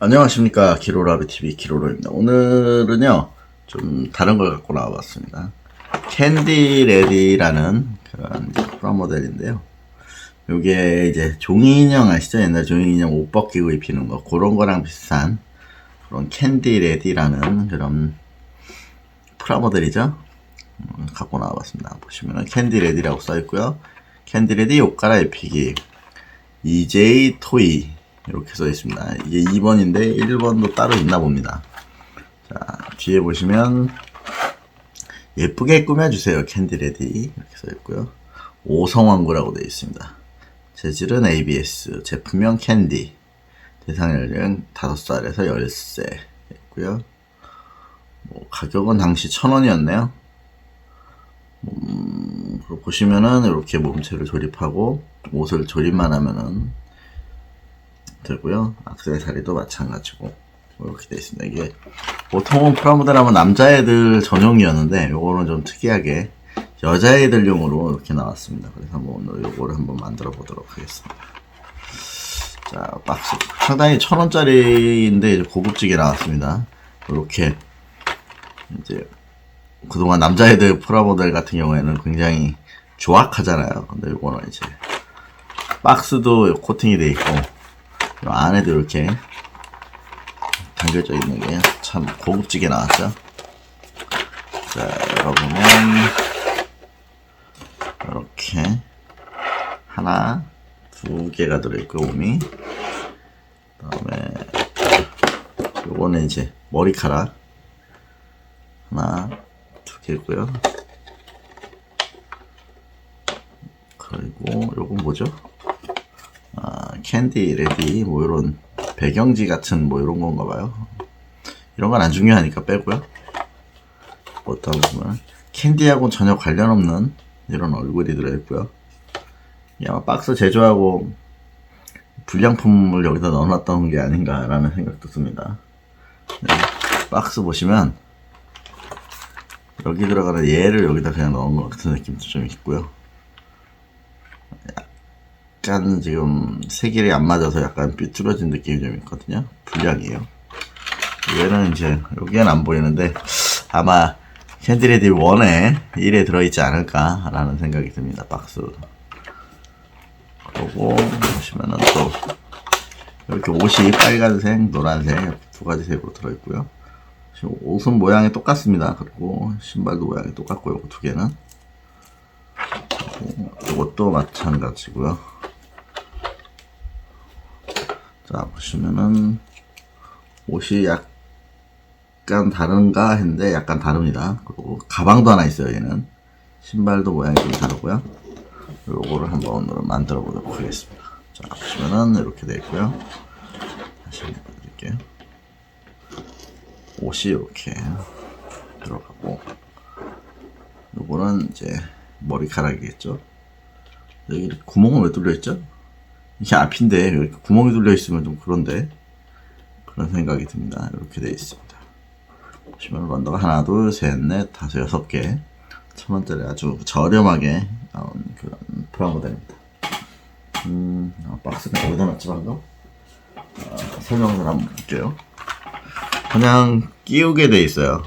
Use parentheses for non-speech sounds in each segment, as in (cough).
안녕하십니까. 기로라비TV 기로로입니다. 오늘은요 좀 다른 걸 갖고 나와봤습니다. 캔디 레디라는 그런 이제 프라모델인데요. 요게 이제 종이 인형 아시죠? 옛날 종이 인형 옷 벗기고 입히는 거. 그런 거랑 비슷한 그런 캔디 레디라는 그런 프라모델이죠? 음, 갖고 나와봤습니다. 보시면은 캔디 레디라고 써있고요. 캔디 레디 옷 갈아입히기. EJ 토이 이렇게 써 있습니다. 이게 2번인데 1번도 따로 있나 봅니다. 자, 뒤에 보시면 예쁘게 꾸며주세요. 캔디레디 이렇게 써 있고요. 오성왕구라고 되어 있습니다. 재질은 ABS, 제품명 캔디, 대상 연령 5살에서 10세 있고요. 뭐 가격은 당시 1000원이었네요. 음, 보시면은 이렇게 몸체를 조립하고 옷을 조립만 하면은 되고요. 악세사리도 마찬가지고 뭐 이렇게 되어 있습니다. 이게 보통은 프라모델 하면 남자애들 전용이었는데 요거는 좀 특이하게 여자애들용으로 이렇게 나왔습니다. 그래서 한번 오늘 요거를 한번 만들어 보도록 하겠습니다. 자, 박스 상당히 천 원짜리인데 고급지게 나왔습니다. 이렇게 이제 그동안 남자애들 프라모델 같은 경우에는 굉장히 조악하잖아요. 근데 요거는 이제 박스도 코팅이 돼 있고 요 안에도 이렇게 담겨져 있는 게 참 고급지게 나왔죠. 자, 열어보면 이렇게 하나, 두 개가 들어있고 몸이 그다음에 요거는 이제 머리카락 하나, 두 개고요. 그리고 요건 뭐죠? 아, 캔디 레디 뭐 이런 배경지 같은 뭐 이런 건가 봐요. 이런 건 안 중요하니까 빼고요. 어떤 보면 캔디하고 전혀 관련 없는 이런 얼굴이 들어있고요. 아마 박스 제조하고 불량품을 여기다 넣어놨던 게 아닌가라는 생각도 듭니다. 네, 박스 보시면 여기 들어가는 얘를 여기다 그냥 넣은 것 같은 느낌도 좀 있고요. 약간 지금 색일이 안 맞아서 약간 삐뚤어진 느낌이 좀 있거든요. 불량이에요. 얘는 이제 여기엔 안 보이는데 아마 캔디레디 1에 1에 들어있지 않을까라는 생각이 듭니다. 박스. 그리고 보시면은 또 이렇게 옷이 빨간색, 노란색 두 가지 색으로 들어있고요. 옷은 모양이 똑같습니다. 그리고 신발도 모양이 똑같고 요거 두 개는 이것도 마찬가지고요. 자 보시면은 옷이 약간 다른가 했는데 약간 다릅니다. 그리고 가방도 하나 있어요. 얘는 신발도 모양이 좀 다르고요. 요거를 한번 오늘은 만들어 보도록 하겠습니다. 자 보시면은 이렇게 되어 있고요. 다시 한번 보여드릴게요. 옷이 이렇게 들어가고 요거는 이제 머리카락이겠죠. 여기 구멍은 왜 뚫려 있죠? 이게 앞인데 이렇게 구멍이 뚫려 있으면 좀 그런데 그런 생각이 듭니다. 이렇게 되어 있습니다. 보시면 런더가 하나, 둘, 셋, 넷, 다섯, 여섯 개. 천 원짜리 아주 저렴하게 나온 그런 프라모델입니다. 음, 아, 박스는 어디다 놨지 방금? 아, 설명을 한번 볼게요. 그냥 끼우게 돼 있어요.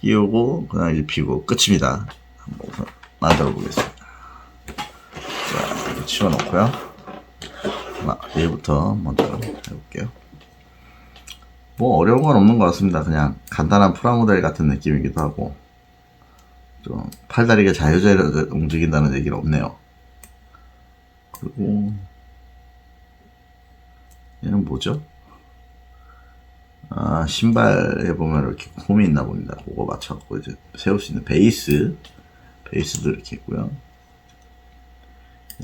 끼우고 그냥 입히고 끝입니다. 한번 만들어 보겠습니다. 자, 이렇게 치워놓고요. 하나, 얘부터 먼저 해볼게요. 뭐 어려운 건 없는 것 같습니다. 그냥 간단한 프라모델 같은 느낌이기도 하고 좀 팔다리가 자유자재로 움직인다는 얘기는 없네요. 그리고 얘는 뭐죠? 아 신발에 보면 이렇게 홈이 있나 봅니다. 그거 맞춰갖고 이제 세울 수 있는 베이스 베이스도 이렇게 있고요.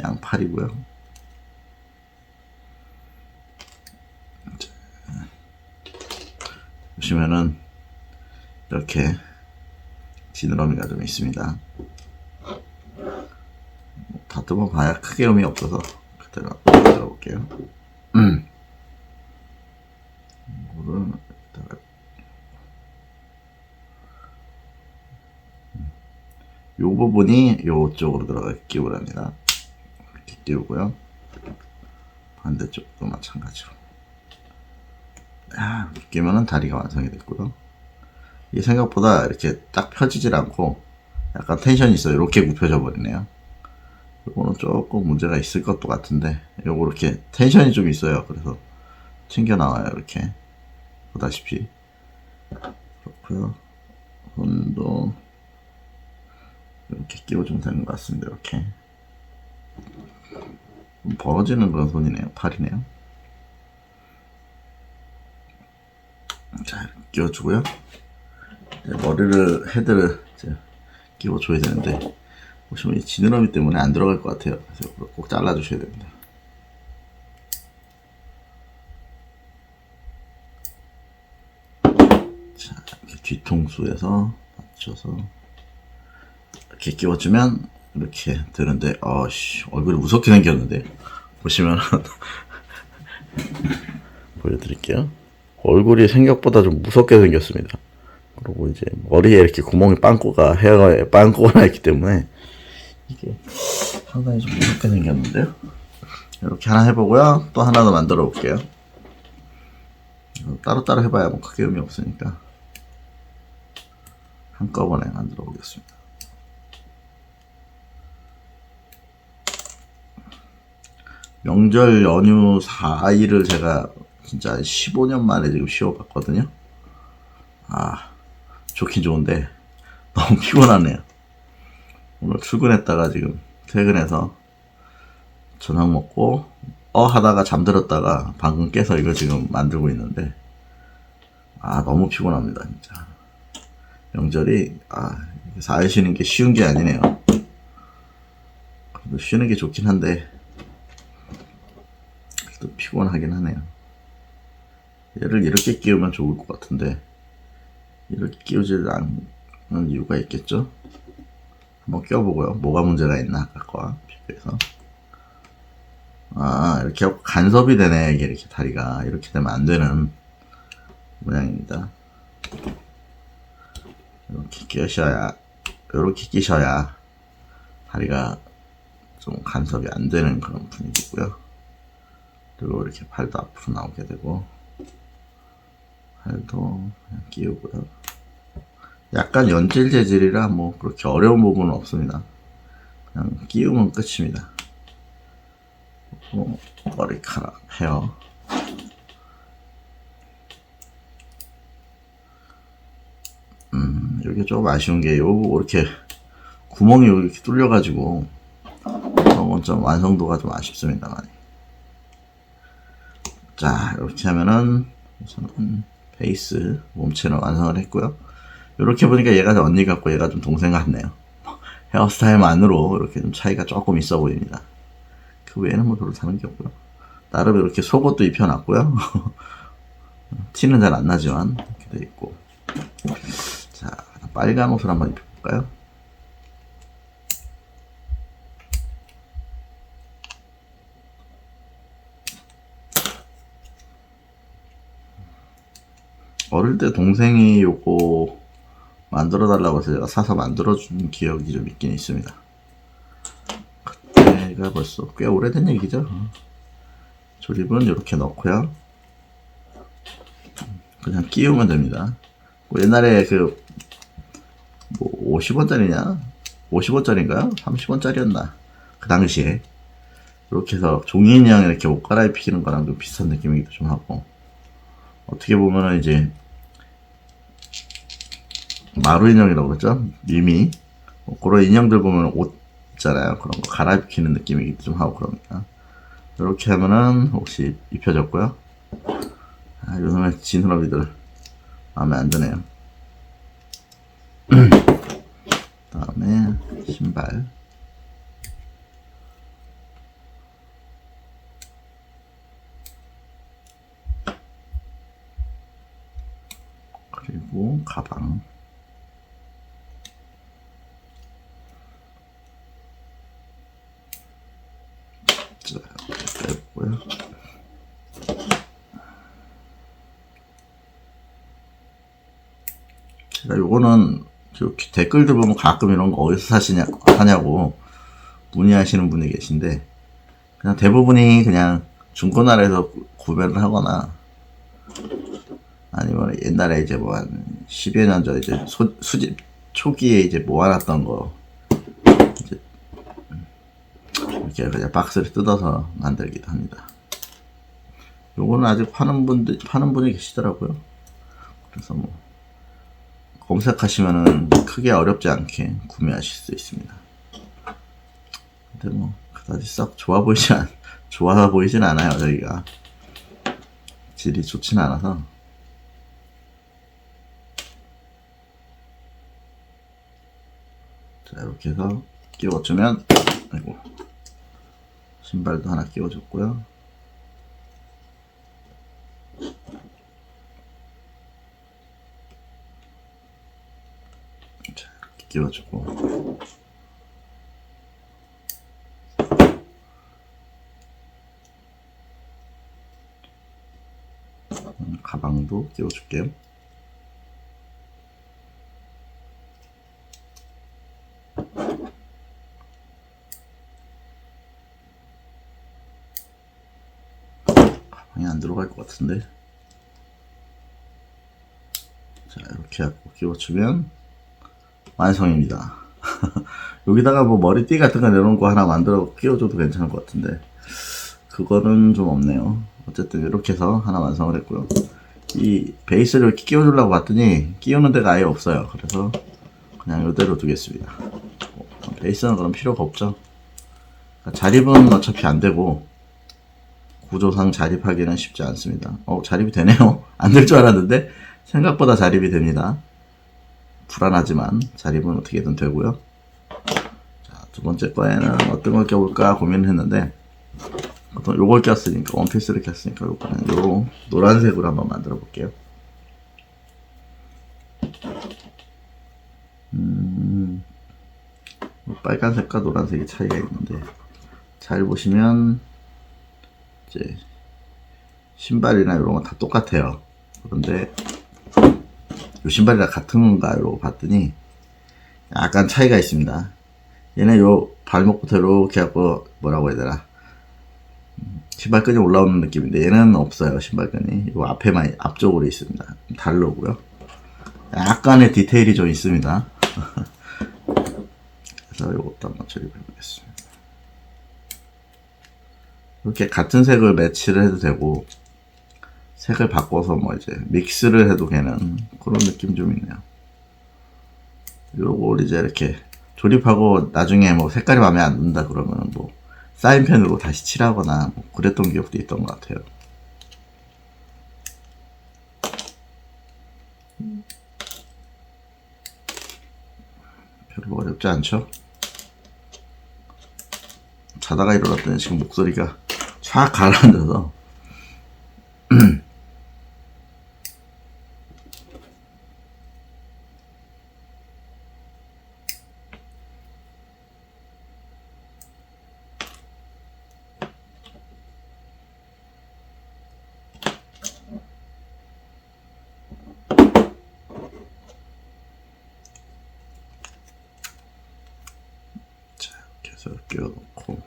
양팔이고요. 보시면은 이렇게 지느러미가 좀 있습니다. 다듬어 봐야 크게 의미 없어서 그대로 만들어 볼게요. 음. 이거를 여기다가 요 부분이 요쪽으로 들어가 끼우려 합니다. 이렇게 끼우고요. 반대쪽도 마찬가지로. 자, 끼면은 다리가 완성이 됐고요. 이게 생각보다 이렇게 딱 펴지질 않고 약간 텐션이 있어요. 이렇게 굽혀져 버리네요. 요거는 조금 문제가 있을 것도 같은데 요거 이렇게 텐션이 좀 있어요. 그래서 튕겨 나와요. 이렇게 보다시피 그렇고요. 손도 이렇게 끼워주면 되는 것 같습니다. 이렇게 좀 벌어지는 그런 손이네요. 팔이네요. 자, 이렇게 끼워주고요. 이제 머리를 헤드를 끼워줘야 되는데 보시면 이 지느러미 때문에 안 들어갈 것 같아요. 그래서 꼭 잘라주셔야 됩니다. 자, 뒤통수에서 맞춰서 이렇게 끼워주면 이렇게 되는데, 어씨 얼굴이 무섭게 생겼는데 보시면 (laughs) 보여드릴게요. 얼굴이 생각보다 좀 무섭게 생겼습니다. 그리고 이제 머리에 이렇게 구멍이 빵꾸가 헤어에 빵꾸가 나 있기 때문에 이게 상당히 좀 무섭게 생겼는데요. 이렇게 하나 해보고요. 또 하나 더 만들어 볼게요. 따로따로 해봐야 뭐 크게 의미 없으니까 한꺼번에 만들어 보겠습니다. 명절 연휴 4일을 제가 진짜 15년 만에 지금 쉬어봤거든요. 아, 좋긴 좋은데 너무 피곤하네요. 오늘 출근했다가 지금 퇴근해서 저녁 먹고 어 하다가 잠들었다가 방금 깨서 이거 지금 만들고 있는데 아 너무 피곤합니다 진짜 명절이 아 4일 쉬는 게 쉬운 게 아니네요 그래도 쉬는 게 좋긴 한데 또 피곤하긴 하네요 얘를 이렇게 끼우면 좋을 것 같은데 이렇게 끼우지 않는 이유가 있겠죠 한번 껴보고요 뭐가 문제가 있나 아까 거와 비교해서 아, 이렇게 간섭이 되네, 이게 이렇게 다리가. 이렇게 되면 안 되는 모양입니다. 이렇게 끼셔야, 이렇게 끼셔야 다리가 좀 간섭이 안 되는 그런 분위기고요. 그리고 이렇게 팔도 앞으로 나오게 되고, 팔도 끼우고요. 약간 연질 재질이라 뭐 그렇게 어려운 부분은 없습니다. 그냥 끼우면 끝입니다. 어, 머리카락, 헤어. 음, 이게 좀 아쉬운 게, 요, 이렇게, 구멍이 이렇게 뚫려가지고, 그런 건좀 완성도가 좀 아쉽습니다만. 자, 이렇게 하면은, 우선은, 베이스, 몸체는 완성을 했고요. 이렇게 보니까 얘가 좀 언니 같고 얘가 좀 동생 같네요. (laughs) 헤어스타일만으로 이렇게 좀 차이가 조금 있어 보입니다. 그 외에는 뭐 별로 다른 게 없고요. 나름 이렇게 속옷도 입혀놨고요. (laughs) 티는 잘 안 나지만 이렇게 돼 있고. 자, 빨간 옷을 한번 입혀볼까요? 어릴 때 동생이 요거 만들어 달라고 해서 제가 사서 만들어 준 기억이 좀 있긴 있습니다. 그때가 벌써 꽤 오래된 얘기죠. 조립은 이렇게 넣고요. 그냥 끼우면 됩니다. 뭐 옛날에 그, 뭐 50원짜리냐? 50원짜리인가요? 30원짜리였나? 그 당시에. 이렇게 해서 종이 인형 이렇게 옷 갈아입히는 거랑 좀 비슷한 느낌이기도 좀 하고. 어떻게 보면은 이제, 마루 인형이라고 그러죠? 미미. 뭐 그런 인형들 보면 옷 있잖아요. 그런 거 갈아입히는 느낌이기도 좀 하고 그럽니다. 이렇게 하면은 혹시 입혀졌고요. 아, 요즘에 지느러미들 마음에 안 드네요. (clears throat) 다음에 신발. 그리고 가방. 자, 이렇게 빼고요. 제가 요거는 댓글들 보면 가끔 이런 거 어디서 사시냐, 사냐고 문의하시는 분이 계신데, 그냥 대부분이 그냥 중고나라에서 구- 구매를 하거나, 아니면 옛날에 이제 뭐 한 10여 년 전 이제 소- 수집 초기에 이제 모아놨던 거 이제 이렇게 그냥 박스를 뜯어서 만들기도 합니다. 요거는 아직 파는 분들 파는 분이 계시더라고요. 그래서 뭐 검색하시면은 크게 어렵지 않게 구매하실 수 있습니다. 근데 뭐 그다지 썩 좋아 보이지 않 좋아 보이진 않아요 저희가. 질이 좋진 않아서. 자 이렇게 해서 끼워주면 아이고. 신발도 하나 끼워줬고요 자 이렇게 끼워주고. 음, 가방도 끼워줄게요. 가방에 안 들어갈 것 같은데. 자 이렇게 하고 끼워주면 완성입니다 (laughs) 여기다가 뭐 머리띠 같은 거 내놓은 거 하나 만들어 끼워줘도 괜찮을 것 같은데 그거는 좀 없네요 어쨌든 이렇게 해서 하나 완성을 했고요 이 베이스를 이렇게 끼워주려고 봤더니 끼우는 데가 아예 없어요 그래서 그냥 이대로 두겠습니다 어, 베이스는 그럼 필요가 없죠 그러니까 자립은 어차피 안 되고 구조상 자립하기는 쉽지 않습니다. 어, 자립이 되네요. (laughs) 안 될 줄 알았는데 생각보다 자립이 됩니다. 불안하지만 자립은 어떻게든 되고요. 자, 두 번째 거에는 어떤 걸 껴볼까 고민을 했는데 보통 요걸 꼈으니까 원피스를 꼈으니까 요거는 요 노란색으로 한번 만들어 볼게요. 음, 빨간색과 노란색이 차이가 있는데 잘 보시면 이제 신발이나 이런 건 다 똑같아요. 그런데 이 신발이랑 같은가 이러고 봤더니 약간 차이가 있습니다. 얘는 요 발목부터 이렇게 하고 뭐라고 해야 되나 음, 신발끈이 올라오는 느낌인데 얘는 없어요 신발끈이 요 앞에만 앞쪽으로 있습니다. 다르고요. 약간의 디테일이 좀 있습니다. (laughs) 그래서 요것도 한번 처리해 보겠습니다. 이렇게 같은 색을 매치를 해도 되고 색을 바꿔서 뭐 이제 믹스를 해도 되는 그런 느낌 좀 있네요. 요걸 이제 이렇게 조립하고 나중에 뭐 색깔이 마음에 안 든다 그러면 뭐 사인펜으로 다시 칠하거나 뭐 그랬던 기억도 있던 것 같아요. 별로 어렵지 않죠? 자다가 일어났더니 지금 목소리가 쫙 가라앉아서 해서 끼워놓고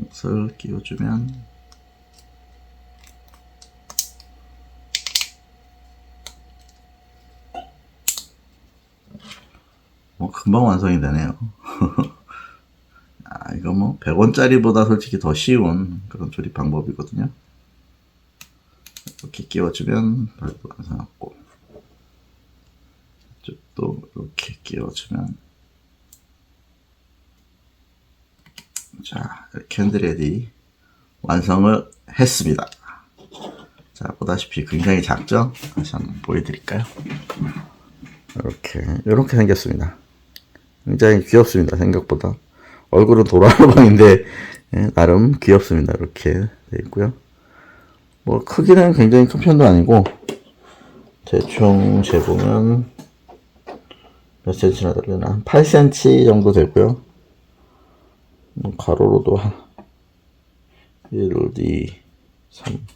옷을 끼워주면 뭐 금방 완성이 되네요. (laughs) 아 이거 뭐 100원짜리보다 솔직히 더 쉬운 그런 조립 방법이거든요. 이렇게 끼워주면 벌써 완성하고 이쪽도 이렇게 끼워주면 자, 핸드레디 완성을 했습니다. 자, 보다시피 굉장히 작죠? 다시 한번 보여드릴까요? 이렇게, 이렇게 생겼습니다. 굉장히 귀엽습니다, 생각보다. 얼굴은 도라로방인데, 예, 나름 귀엽습니다. 이렇게 되어 있고요. 뭐, 크기는 굉장히 큰 편도 아니고, 대충 재보면, 몇 cm나 되려나? 한 8cm 정도 되고요. 뭐 가로로도 한 1, 2, 3,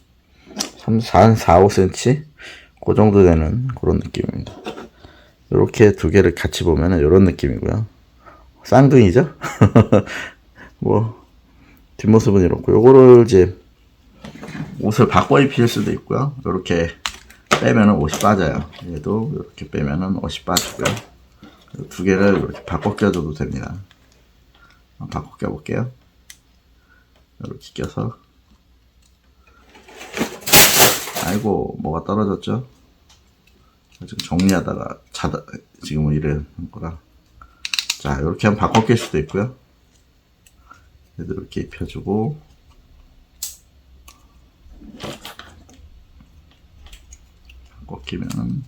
3, 4, 한 4, 5cm? 그 정도 되는 그런 느낌입니다. 이렇게 두 개를 같이 보면은 이런 느낌이고요. 쌍둥이죠? (laughs) 뭐, 뒷모습은 이렇고, 요거를 이제 옷을 바꿔 입힐 수도 있고요. 이렇게 빼면은 옷이 빠져요. 얘도 이렇게 빼면은 옷이 빠지고요. 이두 개를 이렇게 바꿔 껴줘도 됩니다. 바꿔 껴볼게요. 이렇게 껴서 아이고 뭐가 떨어졌죠? 지금 정리하다가 자다 지금은 이런 거라 자 이렇게 한번 바꿔 낄 수도 있고요. 얘도 이렇게 입혀주고 바꿔 끼면은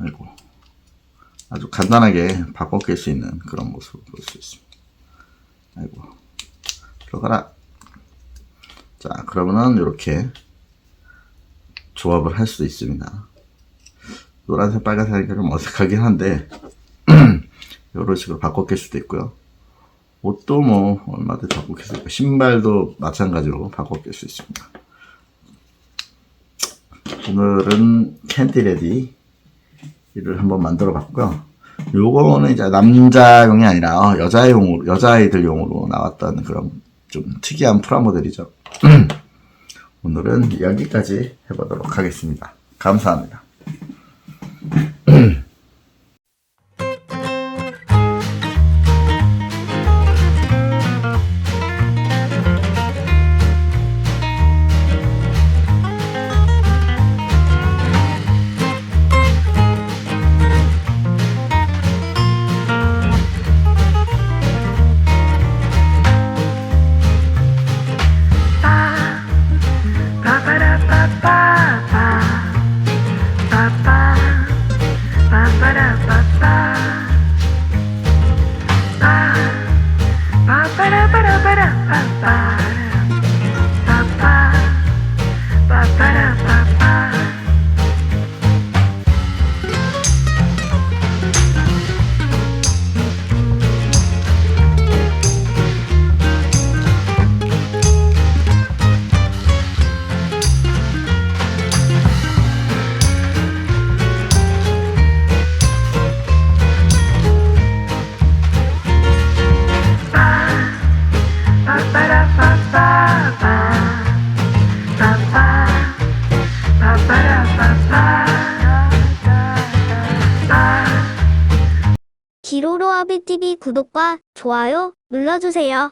아이고 아주 간단하게 바꿔 낄 수 있는 그런 모습을 볼 수 있습니다. 아이고 들어가라. 자 그러면은 이렇게 조합을 할 수도 있습니다. 노란색 빨간색이 좀 어색하긴 한데 (clears throat) 이런 식으로 바꿔 낄 수도 있고요. 옷도 뭐 얼마든지 바꿔 낄수 있고 신발도 마찬가지로 바꿔 낄 수 있습니다. 오늘은 캔디레디 를 한번 만들어 봤고요. 요거는 이제 남자용이 아니라 어, 여자용으로 여자아이들용으로 나왔던 그런 좀 특이한 프라모델이죠. (clears throat) 오늘은 여기까지 해보도록 하겠습니다. 감사합니다. 구독과 좋아요 눌러주세요.